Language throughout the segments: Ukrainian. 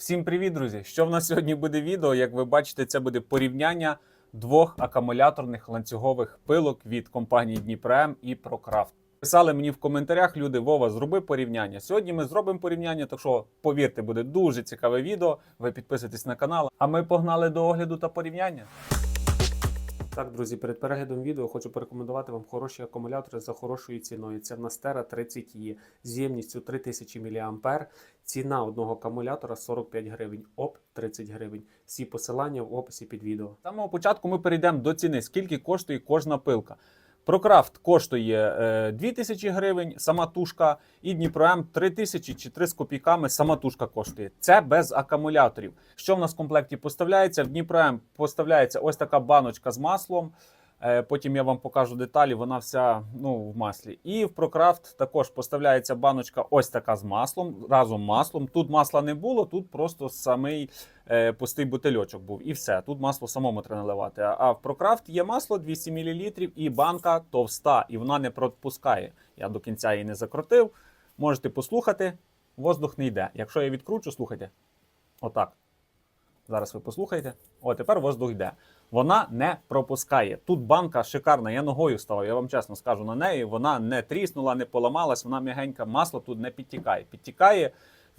Всім привіт, друзі! Що в нас сьогодні буде відео? Як ви бачите, це буде порівняння двох акумуляторних ланцюгових пилок від компанії Дніпром і Прокрафт. Писали мені в коментарях люди, Вова, зроби порівняння. Сьогодні ми зробимо порівняння, так що повірте, буде дуже цікаве відео. Ви підписуйтесь на канал. А ми погнали до огляду та порівняння. Так, друзі, перед переглядом відео хочу порекомендувати вам хороші акумулятори за хорошою ціною. Це в нас Terra 30E з ємністю 3000 мА. Ціна одного акумулятора 45 гривень, ОП 30 гривень. Всі посилання в описі під відео. З самого початку ми перейдемо до ціни, скільки коштує кожна пилка. Прокрафт коштує е, 2000 гривень, сама тушка, і Дніпром 3000 чи 3 з копійками сама тушка коштує. Це без акумуляторів. Що в нас в комплекті поставляється? В Дніпром поставляється ось така баночка з маслом. Е, Потім я вам покажу деталі, вона вся ну, в маслі. І в Прокрафт також поставляється баночка ось така з маслом, разом маслом. Тут масла не було, тут просто самий е, пустий бутильочок був. І все. Тут масло самому треба наливати. А в Прокрафт є масло 200 мл і банка товста, і вона не пропускає. Я до кінця її не закрутив. Можете послухати, воздух не йде. Якщо я відкручу, слухайте. Отак. Зараз ви послухайте. О, тепер воздух йде. Вона не пропускає. Тут банка шикарна. Я ногою ставив, я вам чесно скажу на неї. Вона не тріснула, не поламалась, вона м'ягенька, масло тут не підтікає. Підтікає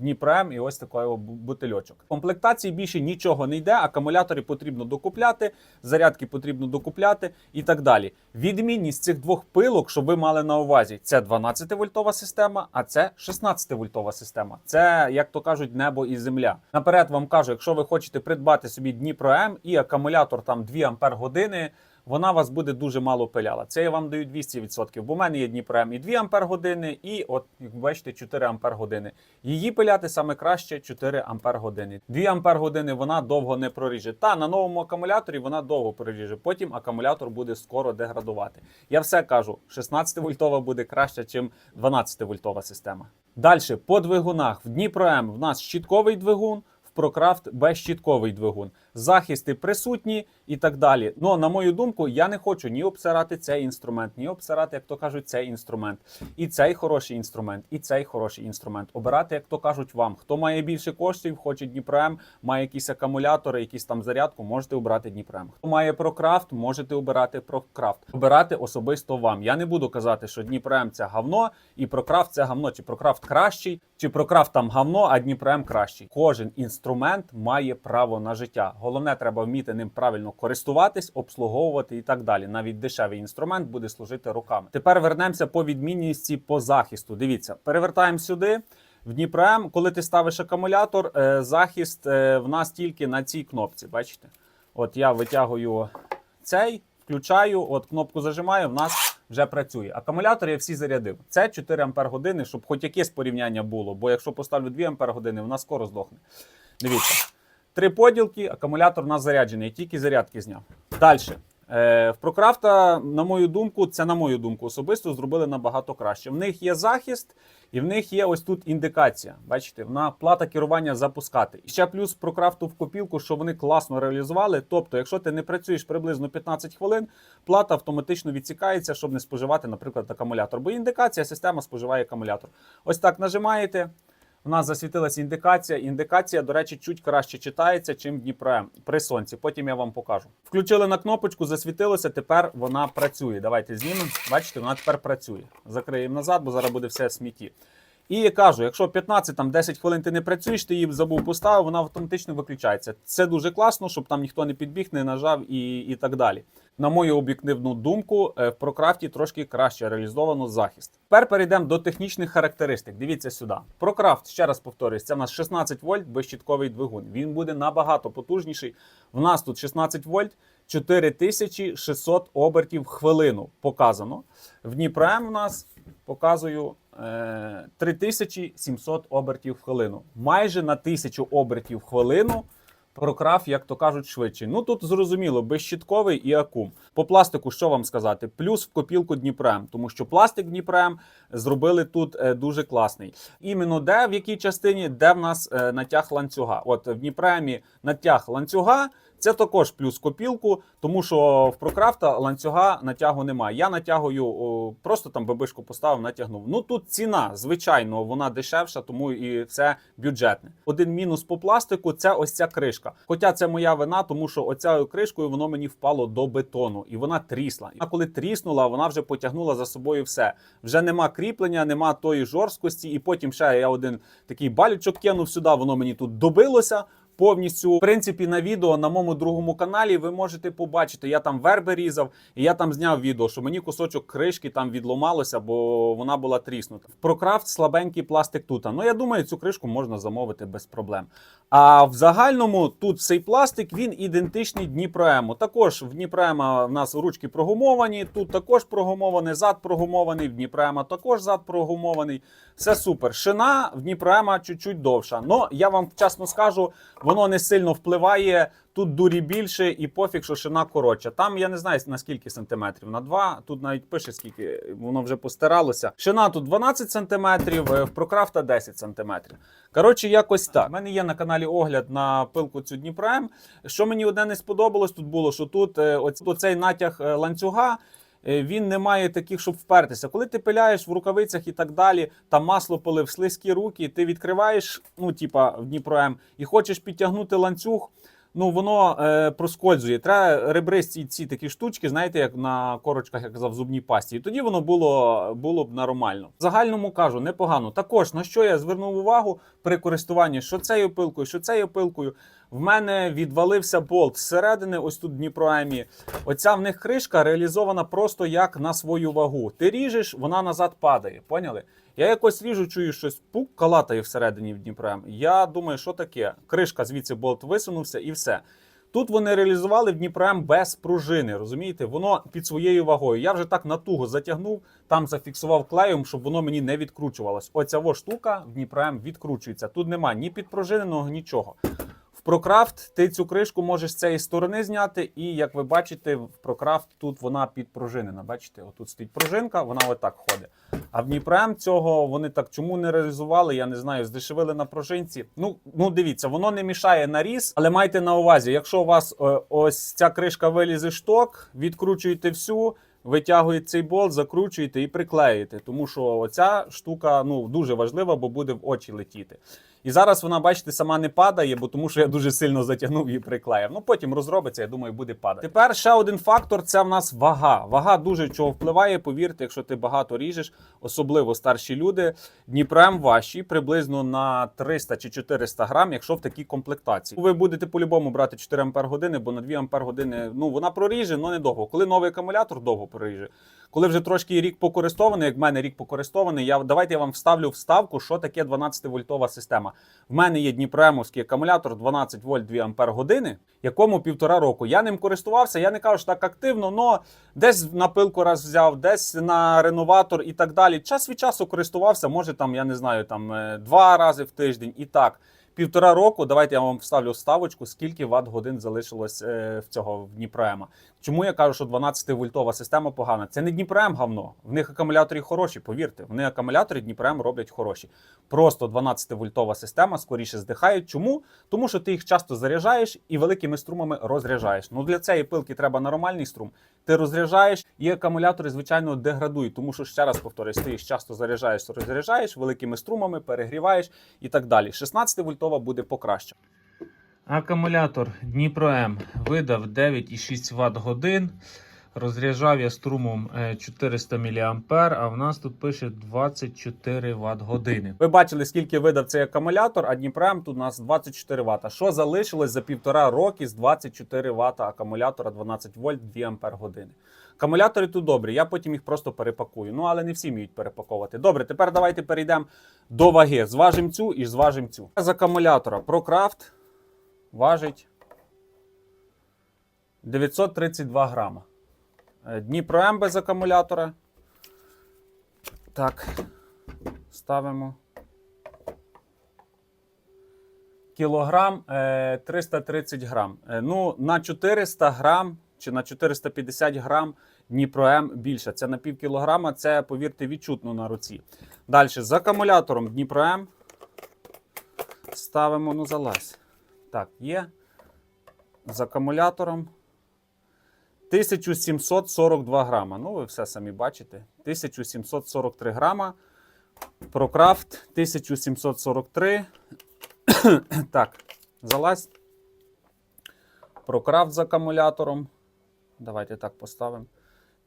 Дніпрем і ось такий бутильочок. В комплектації більше нічого не йде. Акумулятори потрібно докупляти, зарядки потрібно докупляти і так далі. Відмінність цих двох пилок, щоб ви мали на увазі, це 12 вольтова система, а це 16 вольтова система. Це, як то кажуть, небо і земля. Наперед вам кажу, якщо ви хочете придбати собі Дніпро М і акумулятор там 2 ампер години. Вона вас буде дуже мало пиляла. Це я вам даю 200%. Бо в мене є Дніпро М і 2 ампер години, і от, як бачите, 4 ампер години. Її пиляти саме краще 4 ампер години. 2 ампер години вона довго не проріже. Та на новому акумуляторі вона довго проріже. Потім акумулятор буде скоро деградувати. Я все кажу: 16 вольтова буде краще, ніж 12 вольтова система. Далі по двигунах в Дніпро М в нас щітковий двигун. Прокрафт безщітковий двигун, захисти присутні і так далі. Ну на мою думку, я не хочу ні обсирати цей інструмент, ні обсирати, як то кажуть, цей інструмент. І цей хороший інструмент, і цей хороший інструмент. Обирати, як то кажуть, вам. Хто має більше коштів, хоче Дніпром, має якісь акумулятори, якісь там зарядку, можете обрати Дніпром. Хто має Прокрафт, можете обирати Прокрафт. Обирати особисто вам. Я не буду казати, що Дніпром це говно, і Прокрафт це говно, чи Прокрафт кращий, чи Прокрафт там говно, а Дніпром кращий. Кожен інструмент має право на життя. Головне, треба вміти ним правильно користуватись, обслуговувати і так далі. Навіть дешевий інструмент буде служити руками. Тепер вернемося по відмінності по захисту. Дивіться, перевертаємо сюди. В Дніпро М, коли ти ставиш акумулятор, е, захист е, в нас тільки на цій кнопці. Бачите? От я витягую цей, включаю, от кнопку зажимаю, в нас вже працює. Акумулятор я всі зарядив. Це 4 ампер години, щоб хоч якесь порівняння було. Бо якщо поставлю 2 ампер години, вона скоро здохне. Дивіться. Три поділки, акумулятор у заряджений, тільки зарядки зняв. Далі. Е, в Прокрафта, на мою думку, це на мою думку особисто зробили набагато краще. В них є захист, і в них є ось тут індикація. Бачите, вона плата керування запускати. І ще плюс Прокрафту в копілку, що вони класно реалізували. Тобто, якщо ти не працюєш приблизно 15 хвилин, плата автоматично відсікається, щоб не споживати, наприклад, акумулятор. Бо індикація система споживає акумулятор. Ось так нажимаєте. У нас засвітилася індикація. Індикація, до речі, чуть краще читається, чим Дніпро при сонці. Потім я вам покажу. Включили на кнопочку, засвітилося. Тепер вона працює. Давайте знімемо. Бачите, вона тепер працює. Закриємо назад, бо зараз буде все в смітті. І кажу, якщо 15 там 10 хвилин ти не працюєш, ти її забув поставив, вона автоматично виключається. Це дуже класно, щоб там ніхто не підбіг, не нажав і, і так далі. На мою об'єктивну думку, е, в Прокрафті трошки краще реалізовано захист. Тепер перейдемо до технічних характеристик. Дивіться сюди. Прокрафт, ще раз повторюсь, це в нас 16 вольт безщітковий двигун. Він буде набагато потужніший. В нас тут 16 вольт, 4600 обертів в хвилину показано. В Дніпро М в нас показую 3700 обертів в хвилину. Майже на 1000 обертів в хвилину. Прокраф, як то кажуть, швидше. Ну тут зрозуміло, безщітковий і акум. По пластику, що вам сказати? Плюс в копілку Дніпрем, тому що пластик Дніпрем зробили тут е, дуже класний. Іменно де в якій частині, де в нас е, натяг ланцюга. От в Дніпремі натяг ланцюга. Це також плюс копілку, тому що в прокрафта ланцюга натягу немає. Я натягую просто там бабишку поставив, натягнув. Ну тут ціна, звичайно, вона дешевша, тому і все бюджетне. Один мінус по пластику це ось ця кришка. Хоча це моя вина, тому що оцею кришкою воно мені впало до бетону і вона трісла. А коли тріснула, вона вже потягнула за собою все. Вже нема кріплення, нема тої жорсткості, і потім ще я один такий балючок кинув сюди, воно мені тут добилося. Повністю, в принципі, на відео на моєму другому каналі ви можете побачити. Я там верби різав, і я там зняв відео, що мені кусочок кришки там відломалося, бо вона була тріснута. Прокрафт слабенький пластик тут. Ну я думаю, цю кришку можна замовити без проблем. А в загальному тут цей пластик він ідентичний Дніпроему. Також в Дніпроема в нас ручки прогумовані, тут також прогумований, зад прогумований, в Дніпроема також зад прогумований. Все супер. Шина в Дніпроема чуть-чуть довша. Но я вам чесно скажу, воно не сильно впливає. Тут дурі більше і пофіг, що шина коротша. Там я не знаю на скільки сантиметрів. На 2, тут навіть пише скільки, воно вже постиралося. Шина тут 12 сантиметрів, е, в прокрафта 10 сантиметрів. Коротше, якось так. У мене є на каналі огляд на пилку цю Дніпром. Що мені одне не сподобалось тут було, що тут е, оцей натяг е, ланцюга. Е, Він не має таких, щоб впертися. Коли ти пиляєш в рукавицях і так далі, там масло полив, слизькі руки, ти відкриваєш, ну, типа в Дніпро М, і хочеш підтягнути ланцюг, ну воно е, проскользує. Треба ребристі ці такі штучки, знаєте, як на корочках, як казав, зубній пасті. І тоді воно було, було б нормально. В загальному кажу, непогано. Також на що я звернув увагу при користуванні, що цією пилкою, що цією пилкою. В мене відвалився болт зсередини, ось тут в Дніпроемі. Оця в них кришка реалізована просто як на свою вагу. Ти ріжеш, вона назад падає. Поняли? Я якось ріжу, чую щось пук калатає всередині в Дніпром. Я думаю, що таке? Кришка звідси болт висунувся і все. Тут вони реалізували в Дніпром без пружини, розумієте? Воно під своєю вагою. Я вже так натуго затягнув, там зафіксував клеєм, щоб воно мені не відкручувалось. Оця во штука в Дніпром відкручується. Тут нема ні підпружиненого, нічого. Прокрафт ти цю кришку можеш з цієї сторони зняти, і як ви бачите, в Прокрафт тут вона підпружинена. Бачите, отут стоїть пружинка, вона отак ходить. А в Дніпрем цього вони так чому не реалізували, я не знаю, здешевили на пружинці. Ну, ну дивіться, воно не мішає наріз, але майте на увазі, якщо у вас е, ось ця кришка вилізе шток, відкручуєте всю. Витягуєте цей болт, закручуєте і приклеїте, тому що оця штука ну дуже важлива, бо буде в очі летіти. І зараз вона, бачите, сама не падає, бо тому що я дуже сильно затягнув і приклеїв. Ну потім розробиться, я думаю, буде падати. Тепер ще один фактор це в нас вага. Вага дуже чого впливає. Повірте, якщо ти багато ріжеш, особливо старші люди. Дніпрем важчий приблизно на 300 чи 400 грам, якщо в такій комплектації. Ви будете по-любому брати 4 ампер години, бо на 2 ампер години ну вона проріже, але недовго. Коли новий акумулятор довго проріже. Коли вже трошки рік покористований, як в мене рік покористований, я давайте я вам вставлю вставку, що таке 12 вольтова система. В мене є Дніпроемовський акумулятор 12 вольт 2 ампер години, якому півтора року. Я ним користувався. Я не кажу, що так активно, але десь на пилку раз взяв, десь на реноватор і так далі. Час від часу користувався, може там, я не знаю, там е, два рази в тиждень і так. Півтора року, давайте я вам вставлю вставочку, скільки ватт годин залишилось е, в цього в Дніпроема. Чому я кажу, що 12-вольтова система погана? Це не Дніпром говно. В них акумулятори хороші, повірте. Вони акумулятори Дніпром роблять хороші. Просто 12-вольтова система скоріше здихають. Чому? Тому що ти їх часто заряджаєш і великими струмами розряджаєш. Ну для цієї пилки треба нормальний струм. Ти розряджаєш, і акумулятори, звичайно, деградують. Тому що ще раз повторюсь, ти їх часто заряджаєш, розряджаєш великими струмами, перегріваєш і так далі. 16-вольтова буде покраще. Акумулятор Дніпро М видав 9,6 Вт годин. Розряджав я струмом е, 400 мА, а в нас тут пише 24 Вт години. Ви бачили, скільки видав цей акумулятор, а Дніпрем тут у нас 24 Вт. Що залишилось за півтора роки з 24 Вт акумулятора 12 вольт 2 Ампер години. Акумулятори тут добрі, я потім їх просто перепакую. Ну але не всі вміють перепаковувати. Добре, тепер давайте перейдемо до ваги. Зважимо цю і зважимо цю. З акумулятора ProCraft важить 932 грама. Е, Дніпро М без акумулятора. Так, ставимо. Кілограм е, 330 грам. Е, ну, на 400 грам чи на 450 грам Дніпро М більше. Це на пів кілограма, це, повірте, відчутно на руці. Далі, з акумулятором Дніпро М ставимо, ну залазь. Так, є. з акумулятором. 1742 грама. Ну, ви все самі бачите. 1743 грама. Прокрафт 1743. так, залазь. Прокрафт з акумулятором. Давайте так поставимо.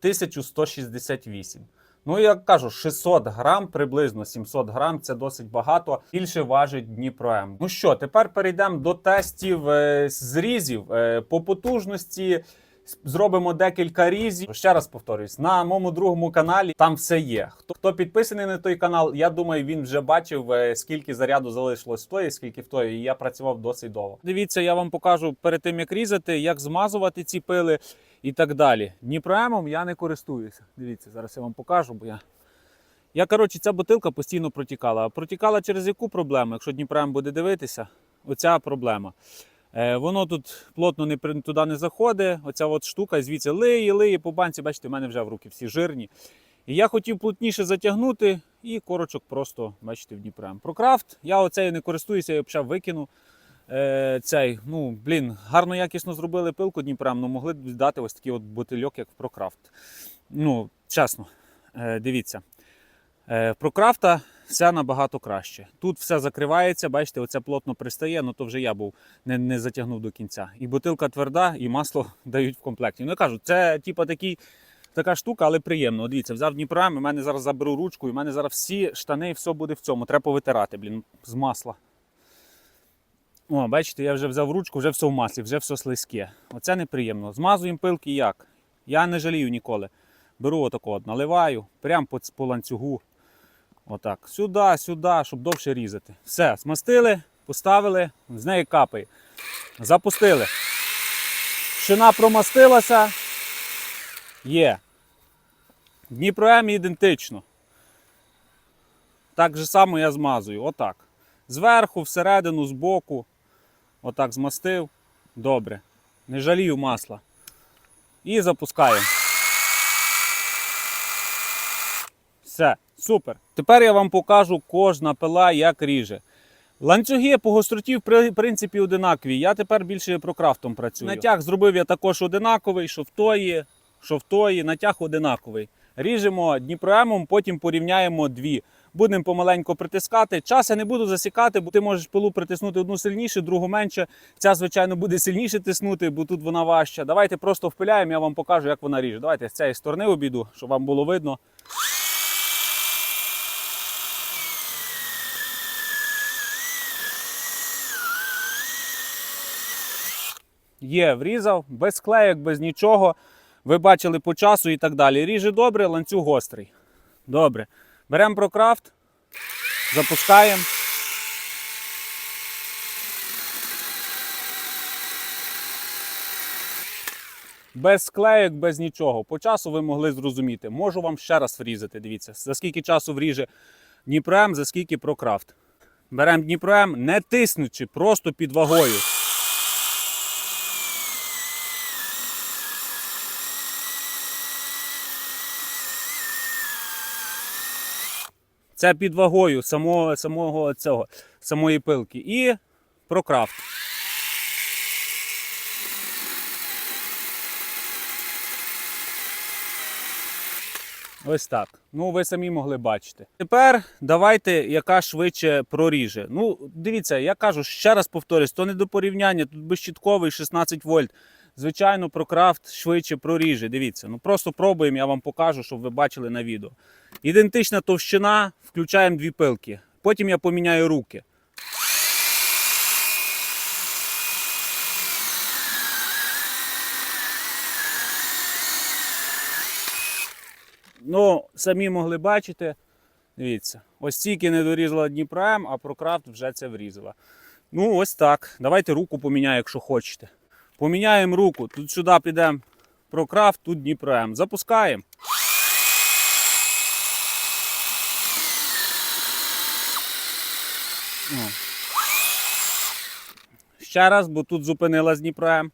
1168. Ну, я кажу, 600 грам, приблизно 700 грам це досить багато. Більше важить Дніпро М. Ну що, тепер перейдемо до тестів е, зрізів е, по потужності. Зробимо декілька різів. Ще раз повторюсь, на моєму другому каналі там все є. Хто, хто підписаний на той канал, я думаю, він вже бачив, е, скільки заряду залишилось в тої, скільки в тої. І я працював досить довго. Дивіться, я вам покажу перед тим, як різати, як змазувати ці пили і так далі. Дніпроемом я не користуюся. Дивіться, зараз я вам покажу, бо я. Я, коротше, ця бутилка постійно протікала. А протікала через яку проблему? Якщо Дніпроем буде дивитися, оця проблема. Е, воно тут плотно не туди не заходить. Оця от штука звідси лиє, лиє по банці. Бачите, в мене вже в руки всі жирні. І я хотів плотніше затягнути, і корочок просто, бачите, в Дніпрем. Про крафт я оцею не користуюся, я взагалі викину. Е, цей, ну, блін, гарно якісно зробили пилку Дніпрем, ну могли б дати ось такий от бутильок, як в Прокрафт. Ну, чесно, е, дивіться. Е, Прокрафта все набагато краще. Тут все закривається, бачите, оце плотно пристає, ну то вже я був не, не затягнув до кінця. І бутилка тверда, і масло дають в комплекті. Ну я кажу, це типа такий. Така штука, але приємно. От Дивіться, взяв Дніпром, і мене зараз заберу ручку, і в мене зараз всі штани, і все буде в цьому. Треба повитирати, блін, з масла. О, бачите, я вже взяв ручку, вже все в маслі, вже все слизьке. Оце неприємно. Змазуємо пилки як? Я не жалію ніколи. Беру отако, от, наливаю, прямо по, по ланцюгу. Отак. Сюди, сюди, щоб довше різати. Все, змастили, поставили, з неї капає. Запустили. Шина промастилася. Є. Дніпро М ідентично. Так же само я змазую. Отак. Зверху, всередину, збоку. Отак змастив. Добре. Не жалію масла. І запускаємо. Все, супер. Тепер я вам покажу кожна пила, як ріже. Ланцюги по гостроті, в принципі, одинакові. Я тепер більше про крафтом працюю. Натяг зробив я також одинаковий, що в тої, що в тої, натяг одинаковий. Ріжемо Дніпроемом, потім порівняємо дві. Будемо помаленько притискати. Час я не буду засікати, бо ти можеш пилу притиснути одну сильніше, другу менше. Ця, звичайно, буде сильніше тиснути, бо тут вона важча. Давайте просто впиляємо, я вам покажу, як вона ріже. Давайте з цієї сторони обійду, щоб вам було видно. Є, врізав, без склеєк, без нічого. Ви бачили по часу і так далі. Ріже добре, ланцюг гострий. Добре. Беремо прокрафт, запускаємо. Без склеєк, без нічого. По часу ви могли зрозуміти. Можу вам ще раз врізати. Дивіться, за скільки часу вріже Дніпром, за скільки прокрафт. Беремо Дніпром, не тиснучи, просто під вагою. Це під вагою самого, самого цього, самої пилки. І прокрафт. Ось так. Ну, ви самі могли бачити. Тепер давайте, яка швидше проріже. Ну, дивіться, я кажу, ще раз повторюсь, то не до порівняння, тут безщітковий 16 вольт. Звичайно, прокрафт швидше проріже. Дивіться, ну просто пробуємо, я вам покажу, щоб ви бачили на відео. Ідентична товщина, включаємо дві пилки. Потім я поміняю руки. Ну, самі могли бачити. Дивіться, ось тільки не дорізала Дніпром, а Прокрафт вже це врізала. Ну, ось так. Давайте руку поміняю, якщо хочете. Поміняємо руку. Тут сюди підемо Прокрафт, тут Дніпром. Запускаємо. О. Ще раз, бо тут зупинилась Дніпром.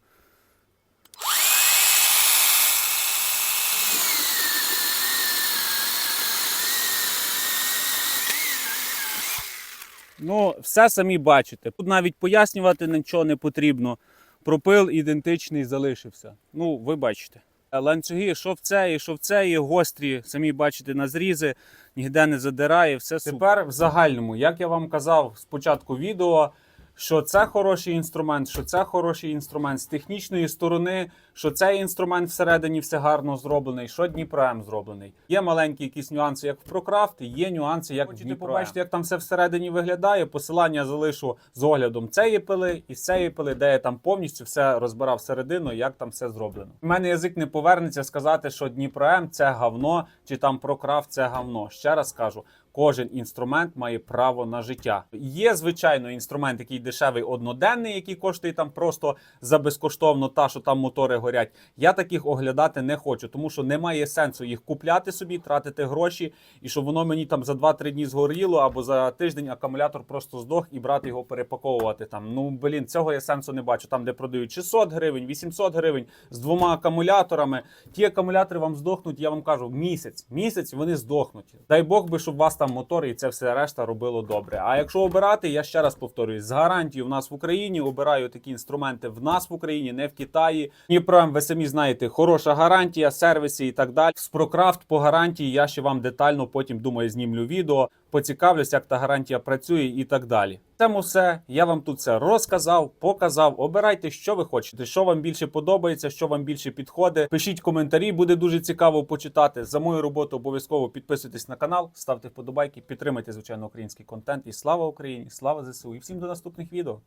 Ну, все самі бачите. Тут навіть пояснювати нічого не потрібно. Пропил ідентичний залишився. Ну, ви бачите. Ланцюги, що в це, що в це, гострі, самі бачите, на зрізи, ніде не задирає, все супер. Тепер в загальному, як я вам казав спочатку відео, що це хороший інструмент, що це хороший інструмент з технічної сторони, що цей інструмент всередині все гарно зроблений, що Дніпром зроблений. Є маленькі якісь нюанси, як в Прокрафт, є нюанси, як Хочете побачити, як там все всередині виглядає. Посилання залишу з оглядом цієї пили і з цієї пили, де я там повністю все розбирав всередину, як там все зроблено. У мене язик не повернеться сказати, що Дніпром це говно, чи там Прокрафт це говно. Ще раз кажу. Кожен інструмент має право на життя. Є звичайно інструмент, який дешевий одноденний, який коштує там просто за безкоштовно, та що там мотори горять. Я таких оглядати не хочу, тому що немає сенсу їх купляти собі, тратити гроші, і щоб воно мені там за 2-3 дні згоріло, або за тиждень акумулятор просто здох і брати його перепаковувати там. Ну блін, цього я сенсу не бачу. Там, де продають 600 гривень, 800 гривень з двома акумуляторами. Ті акумулятори вам здохнуть, я вам кажу, місяць. Місяць вони здохнуть. Дай Бог би, щоб вас там мотор і це все решта робило добре. А якщо обирати, я ще раз повторюю, з гарантією в нас в Україні обираю такі інструменти в нас в Україні, не в Китаї. Дніпром, ви самі знаєте, хороша гарантія, сервіси і так далі. З Прокрафт по гарантії я ще вам детально потім думаю знімлю відео. Поцікавлюсь, як та гарантія працює і так далі. Цьому все. Я вам тут все розказав, показав. Обирайте, що ви хочете, що вам більше подобається, що вам більше підходить. Пишіть коментарі, буде дуже цікаво почитати. За мою роботу обов'язково підписуйтесь на канал, ставте вподобайки, підтримайте звичайно український контент. І слава Україні! Слава ЗСУ! І всім до наступних відео.